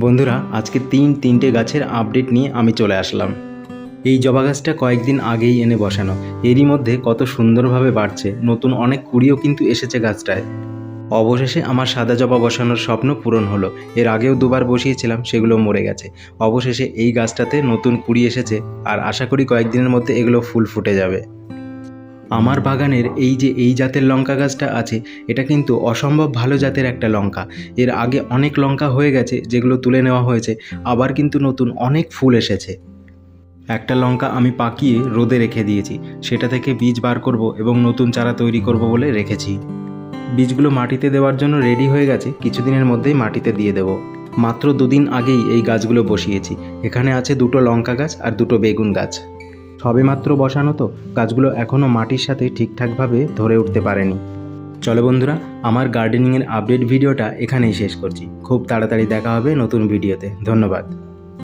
বন্ধুরা, আজকে তিন তিনটে গাছের আপডেট নিয়ে আমি চলে আসলাম। এই জবা গাছটা কয়েকদিন আগেই এনে বসানো। এরই মধ্যে কত সুন্দরভাবে বাড়ছে। নতুন অনেক কুড়িও কিন্তু এসেছে গাছটায়। অবশেষে আমার সাদা জবা বসানোর স্বপ্ন পূরণ হলো। এর আগেও দুবার বসিয়েছিলাম, সেগুলো মরে গেছে। অবশেষে এই গাছটাতে নতুন কুড়ি এসেছে, আর আশা করি কয়েকদিনের মধ্যে এগুলো ফুল ফুটে যাবে। আমার বাগানের এই যে এই জাতের লঙ্কা গাছটা আছে, এটা কিন্তু অসম্ভব ভালো জাতের একটা লঙ্কা। এর আগে অনেক লঙ্কা হয়ে গেছে, যেগুলো তুলে নেওয়া হয়েছে, আবার কিন্তু নতুন অনেক ফুল এসেছে। একটা লঙ্কা আমি পাকিয়ে রোদে রেখে দিয়েছি, সেটা থেকে বীজ বার করব এবং নতুন চারা তৈরি করব বলে রেখেছি। বীজগুলো মাটিতে দেওয়ার জন্য রেডি হয়ে গেছে, কিছুদিনের মধ্যেই মাটিতে দিয়ে দেব। মাত্র দুদিন আগেই এই গাছগুলো বসিয়েছি, এখানে আছে দুটো লঙ্কা গাছ আর দুটো বেগুন গাছ। সবে মাত্র বসানো তো গাছগুলো এখনও মাটির সাথে ঠিকঠাকভাবে ধরে উঠতে পারেনি। চলো বন্ধুরা, আমার গার্ডেনিংয়ের আপডেট ভিডিওটা এখানেই শেষ করছি। খুব তাড়াতাড়ি দেখা হবে নতুন ভিডিওতে। ধন্যবাদ।